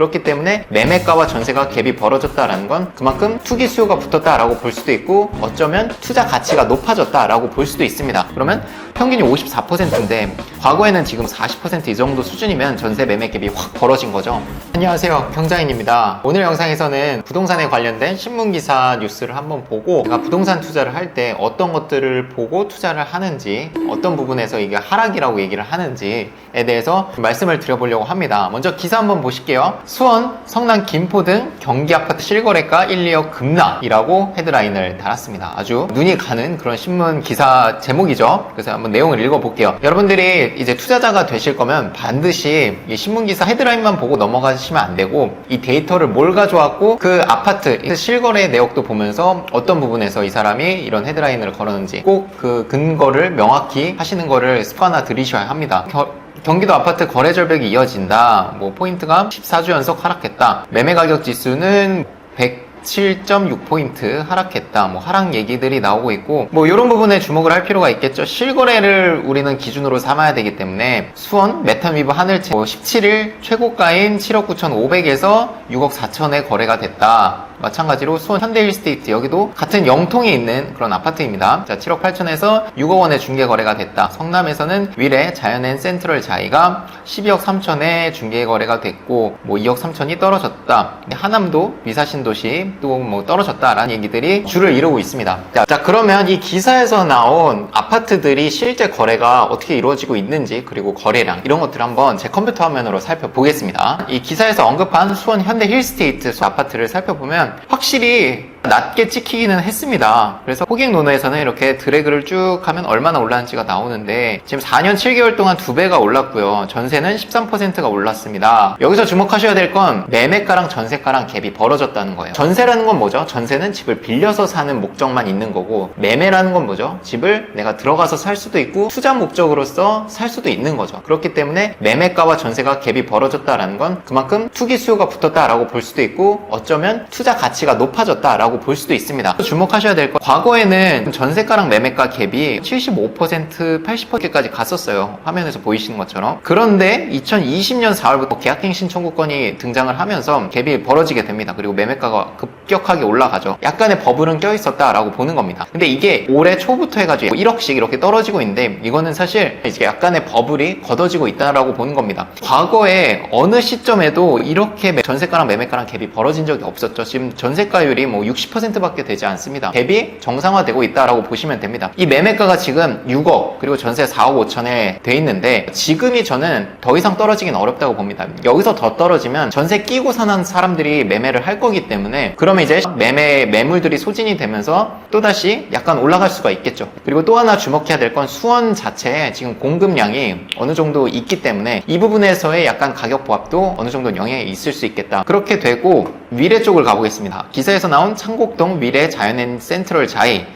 그렇기 때문에 매매가와 전세가 갭이 벌어졌다라는 건 그만큼 투기 수요가 붙었다라고 볼 수도 있고 어쩌면 투자 가치가 높아졌다라고 볼 수도 있습니다. 그러면 평균이 54%인데 과거에는 지금 40%이 정도 수준이면 전세 매매 갭이 확 벌어진 거죠. 안녕하세요. 경자인입니다. 오늘 영상에서는 부동산에 관련된 신문 기사 뉴스를 한번 보고 제가 부동산 투자를 할 때 어떤 것들을 보고 투자를 하는지 어떤 부분에서 이게 하락이라고 얘기를 하는지에 대해서 말씀을 드려보려고 합니다. 먼저 기사 한번 보실게요. 수원, 성남, 김포 등 경기 아파트 실거래가 1, 2억 급락이라고 헤드라인을 달았습니다. 아주 눈이 가는 그런 신문 기사 제목이죠. 그래서 한번 내용을 읽어볼게요. 여러분들이 이제 투자자가 되실 거면 반드시 이 신문 기사 헤드라인만 보고 넘어가시면 안 되고 이 데이터를 뭘 가져왔고 그 아파트 그 실거래 내역도 보면서 어떤 부분에서 이 사람이 이런 헤드라인을 걸었는지 꼭 그 근거를 명확히 하시는 거를 습관화 들이셔야 합니다. 겨- 경기도 아파트 거래 절벽이 이어진다. 뭐 포인트가 14주 연속 하락했다. 매매 가격 지수는 107.6포인트 하락했다. 뭐 하락 얘기들이 나오고 있고 뭐 이런 부분에 주목을 할 필요가 있겠죠. 실거래를 우리는 기준으로 삼아야 되기 때문에 수원 메타미브 하늘채 뭐 17일 최고가인 7억 9,500에서 6억 4천에 거래가 됐다. 마찬가지로 수원 현대힐스테이트 여기도 같은 영통에 있는 그런 아파트입니다. 자, 7억 8천에서 6억 원의 중개 거래가 됐다. 성남에서는 위례 자연엔 센트럴 자이가 12억 3천에 중개 거래가 됐고 뭐 2억 3천이 떨어졌다. 하남도 미사신도시 또 뭐 떨어졌다라는 얘기들이 줄을 이루고 있습니다. 자, 자, 그러면 이 기사에서 나온 아파트들이 실제 거래가 어떻게 이루어지고 있는지 그리고 거래량 이런 것들 한번 제 컴퓨터 화면으로 살펴보겠습니다. 이 기사에서 언급한 수원 현대 힐스테이트 아파트를 살펴보면 확실히 낮게 찍히기는 했습니다. 그래서 호객 논어에서는 이렇게 드래그를 쭉 하면 얼마나 올랐는지가 나오는데 지금 4년 7개월 동안 두 배가 올랐고요. 전세는 13%가 올랐습니다. 여기서 주목하셔야 될 건 매매가랑 전세가랑 갭이 벌어졌다는 거예요. 전세라는 건 뭐죠? 전세는 집을 빌려서 사는 목적만 있는 거고 매매라는 건 뭐죠? 집을 내가 들어가서 살 수도 있고 투자 목적으로서 살 수도 있는 거죠. 그렇기 때문에 매매가와 전세가 갭이 벌어졌다라는 건 그만큼 투기 수요가 붙었다라고 볼 수도 있고 어쩌면 투자 가치가 높아졌다라고 볼 수도 있습니다. 주목하셔야 될 건 과거에는 전세가랑 매매가 갭이 75% 80%까지 갔었어요. 화면에서 보이시는 것처럼. 그런데 2020년 4월부터 계약갱 신 청구권이 등장을 하면서 갭이 벌어지게 됩니다. 그리고 매매가가 급격하게 올라가죠. 약간의 버블은 껴있었다 라고 보는 겁니다. 근데 이게 올해 초부터 해가지고 1억씩 이렇게 떨어지고 있는데 이거는 사실 이제 약간의 버블이 걷어지고 있다라고 보는 겁니다. 과거에 어느 시점에도 이렇게 매- 전세가랑 매매가랑 갭이 벌어진 적이 없었죠. 지금 전세가율이 뭐 60% 밖에 되지 않습니다. 갭이 정상화되고 있다라고 보시면 됩니다. 이 매매가가 지금 6억 그리고 전세 4억 5천에 돼 있는데 지금이 저는 더 이상 떨어지긴 어렵다고 봅니다. 여기서 더 떨어지면 전세 끼고 사는 사람들이 매매를 할 거기 때문에 그러면 이제 매매 매물들이 소진이 되면서 또다시 약간 올라갈 수가 있겠죠. 그리고 또 하나 주목해야 될 건 수원 자체에 지금 공급량이 어느 정도 있기 때문에 이 부분에서의 약간 가격 보합도 어느 정도 영향이 있을 수 있겠다. 그렇게 되고 위례 쪽을 가보겠습니다. 기사에서 나온 창 곡동 위례 자연엔 센트럴 자이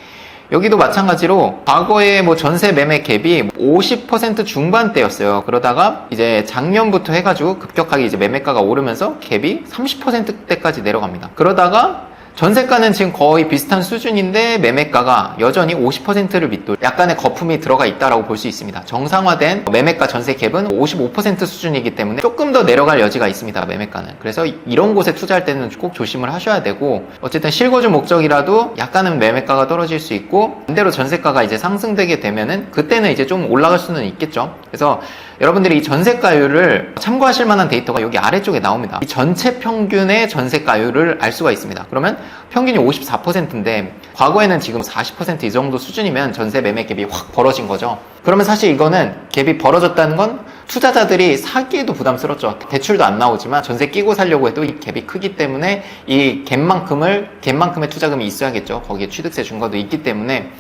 여기도 마찬가지로 과거에 뭐 전세 매매 갭이 50% 중반대였어요. 그러다가 이제 작년부터 해가지고 급격하게 이제 매매가가 오르면서 갭이 30%대까지 내려갑니다. 그러다가 전세가는 지금 거의 비슷한 수준인데 매매가가 여전히 50%를 밑돌 약간의 거품이 들어가 있다라고 볼 수 있습니다. 정상화된 매매가 전세 갭은 55% 수준이기 때문에 조금 더 내려갈 여지가 있습니다. 매매가는. 그래서 이런 곳에 투자할 때는 꼭 조심을 하셔야 되고 어쨌든 실거주 목적이라도 약간은 매매가가 떨어질 수 있고 반대로 전세가가 이제 상승되게 되면은 그때는 이제 좀 올라갈 수는 있겠죠. 그래서 여러분들이 이 전세가율을 참고하실 만한 데이터가 여기 아래쪽에 나옵니다. 이 전체 평균의 전세가율을 알 수가 있습니다. 그러면 평균이 54%인데 과거에는 지금 40%이 정도 수준이면 전세 매매 갭이 확 벌어진 거죠. 그러면 사실 이거는 갭이 벌어졌다는 건 투자자들이 사기에도 부담스럽죠. 대출도 안 나오지만 전세 끼고 살려고 해도 이 갭이 크기 때문에 이 갭만큼을 갭만큼의 투자금이 있어야겠죠. 거기에 취득세 준거도 있기 때문에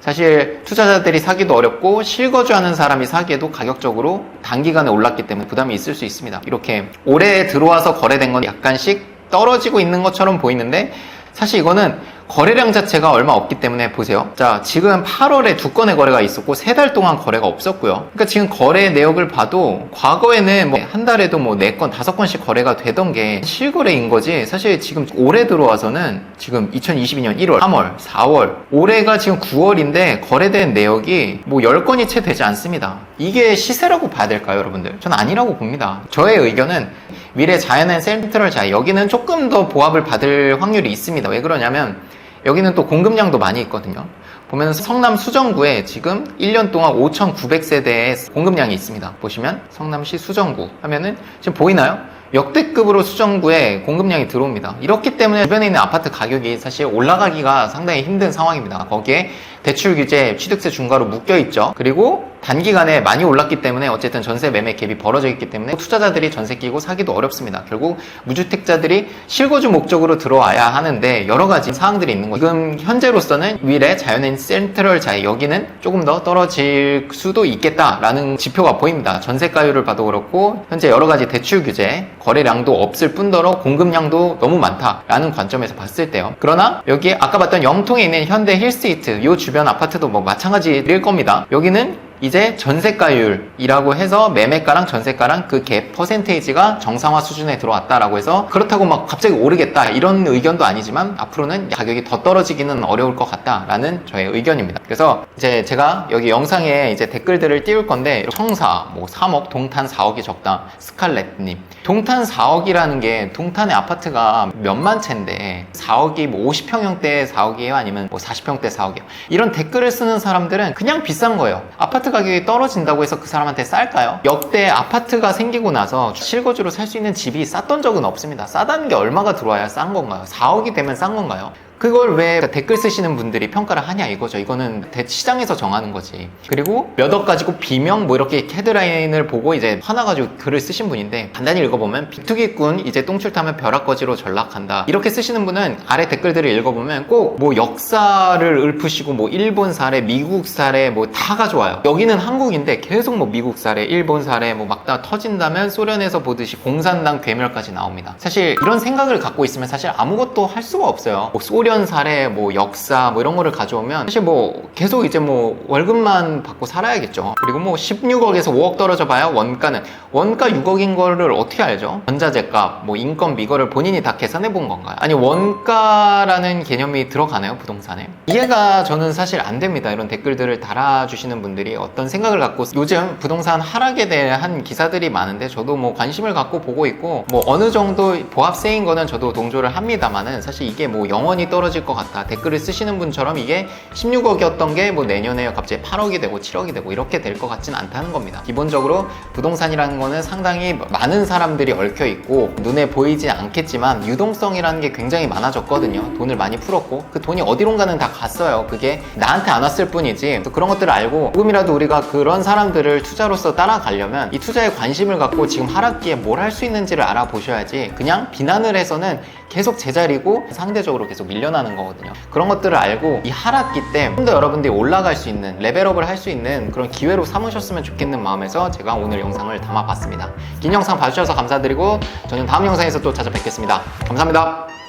사실 투자자들이 사기도 어렵고 실거주하는 사람이 사기에도 가격적으로 단기간에 올랐기 때문에 부담이 있을 수 있습니다. 이렇게 올해 들어와서 거래된 건 약간씩 떨어지고 있는 것처럼 보이는데 사실 이거는 거래량 자체가 얼마 없기 때문에 보세요. 자, 지금 8월에 두 건의 거래가 있었고 세 달 동안 거래가 없었고요. 그러니까 지금 거래 내역을 봐도 과거에는 뭐 한 달에도 뭐 네 건, 다섯 건씩 거래가 되던 게 실거래인 거지. 사실 지금 올해 들어와서는 지금 2022년 1월, 3월, 4월, 올해가 지금 9월인데 거래된 내역이 뭐 10건이 채 되지 않습니다. 이게 시세라고 봐야 될까요, 여러분들? 전 아니라고 봅니다. 저의 의견은 미래 자연의 센트럴 자 여기는 조금 더 보합을 받을 확률이 있습니다. 왜 그러냐면 여기는 또 공급량도 많이 있거든요. 보면 성남 수정구에 지금 1년 동안 5,900세대의 공급량이 있습니다. 보시면 성남시 수정구 하면은 지금 보이나요? 역대급으로 수정구에 공급량이 들어옵니다. 이렇기 때문에 주변에 있는 아파트 가격이 사실 올라가기가 상당히 힘든 상황입니다. 거기에 대출 규제, 취득세 중과로 묶여 있죠. 그리고 단기간에 많이 올랐기 때문에 어쨌든 전세 매매 갭이 벌어져 있기 때문에 투자자들이 전세 끼고 사기도 어렵습니다. 결국 무주택자들이 실거주 목적으로 들어와야 하는데 여러 가지 사항들이 있는 거죠. 지금 현재로서는 위례 자연인 센트럴 자에 여기는 조금 더 떨어질 수도 있겠다라는 지표가 보입니다. 전세가율을 봐도 그렇고 현재 여러 가지 대출 규제, 거래량도 없을 뿐더러 공급량도 너무 많다라는 관점에서 봤을 때요. 그러나 여기 아까 봤던 영통에 있는 현대 힐스테이트 이 주변 아파트도 뭐 마찬가지일 겁니다. 여기는 이제 전세가율이라고 해서 매매가랑 전세가랑 그 갭 퍼센테이지가 정상화 수준에 들어왔다라고 해서 그렇다고 막 갑자기 오르겠다 이런 의견도 아니지만 앞으로는 가격이 더 떨어지기는 어려울 것 같다라는 저의 의견입니다. 그래서 이제 제가 여기 영상에 이제 댓글들을 띄울 건데 청사 뭐 3억 동탄 4억이 적다. 스칼렛님. 동탄 4억이라는 게 동탄의 아파트가 몇만 채인데 4억이 뭐 50평형대 4억이에요? 아니면 뭐 40평대 4억이에요? 이런 댓글을 쓰는 사람들은 그냥 비싼 거예요. 아파트 가격이 떨어진다고 해서 그 사람한테 쌀까요? 역대 아파트가 생기고 나서 실거주로 살 수 있는 집이 쌌던 적은 없습니다 싸다는 게 얼마가 들어와야 싼 건가요? 4억이 되면 싼 건가요? 그걸 왜 댓글 쓰시는 분들이 평가를 하냐 이거죠. 이거는 대- 시장에서 정하는 거지. 그리고 몇 억 가지고 비명 뭐 이렇게 헤드라인을 보고 이제 화나가지고 글을 쓰신 분인데 간단히 읽어보면 비투기꾼 이제 똥줄 타면 벼락거지로 전락한다. 이렇게 쓰시는 분은 아래 댓글들을 읽어보면 꼭 뭐 역사를 읊으시고 뭐 일본 사례, 미국 사례 뭐 다 가져와요. 여기는 한국인데 계속 뭐 미국 사례, 일본 사례 뭐 막 다 터진다면 소련에서 보듯이 공산당 괴멸까지 나옵니다. 사실 이런 생각을 갖고 있으면 사실 아무것도 할 수가 없어요. 뭐 소련 사례, 뭐 역사 뭐 이런 거를 가져오면 사실 뭐 계속 이제 뭐 월급만 받고 살아야겠죠. 그리고 뭐 16억에서 5억 떨어져 봐야 원가는 원가 6억인 거를 어떻게 알죠? 전자재 값, 뭐 인건비 이거를 본인이 다 계산해 본 건가요? 아니 원가라는 개념이 들어가나요 부동산에? 이해가 저는 사실 안 됩니다. 이런 댓글들을 달아주시는 분들이 어떤 생각을 갖고 요즘 부동산 하락에 대한 기사들이 많은데 저도 뭐 관심을 갖고 보고 있고 뭐 어느 정도 보합세인 거는 저도 동조를 합니다만은 사실 이게 뭐 영원히 떨어 질 것 같다 댓글을 쓰시는 분처럼 이게 16억이었던 게 뭐 내년에 갑자기 8억이 되고 7억이 되고 이렇게 될 것 같진 않다는 겁니다. 기본적으로 부동산이라는 거는 상당히 많은 사람들이 얽혀 있고 눈에 보이지 않겠지만 유동성이라는 게 굉장히 많아졌거든요. 돈을 많이 풀었고 그 돈이 어디론가는 다 갔어요. 그게 나한테 안 왔을 뿐이지 또 그런 것들을 알고 조금이라도 우리가 그런 사람들을 투자로서 따라가려면 이 투자에 관심을 갖고 지금 하락기에 뭘 할 수 있는지를 알아보셔야지 그냥 비난을 해서는 계속 제자리고 상대적으로 계속 밀려나는 거거든요. 그런 것들을 알고 이 하락기 때 좀 더 여러분들이 올라갈 수 있는 레벨업을 할 수 있는 그런 기회로 삼으셨으면 좋겠는 마음에서 제가 오늘 영상을 담아봤습니다. 긴 영상 봐주셔서 감사드리고 저는 다음 영상에서 또 찾아뵙겠습니다. 감사합니다.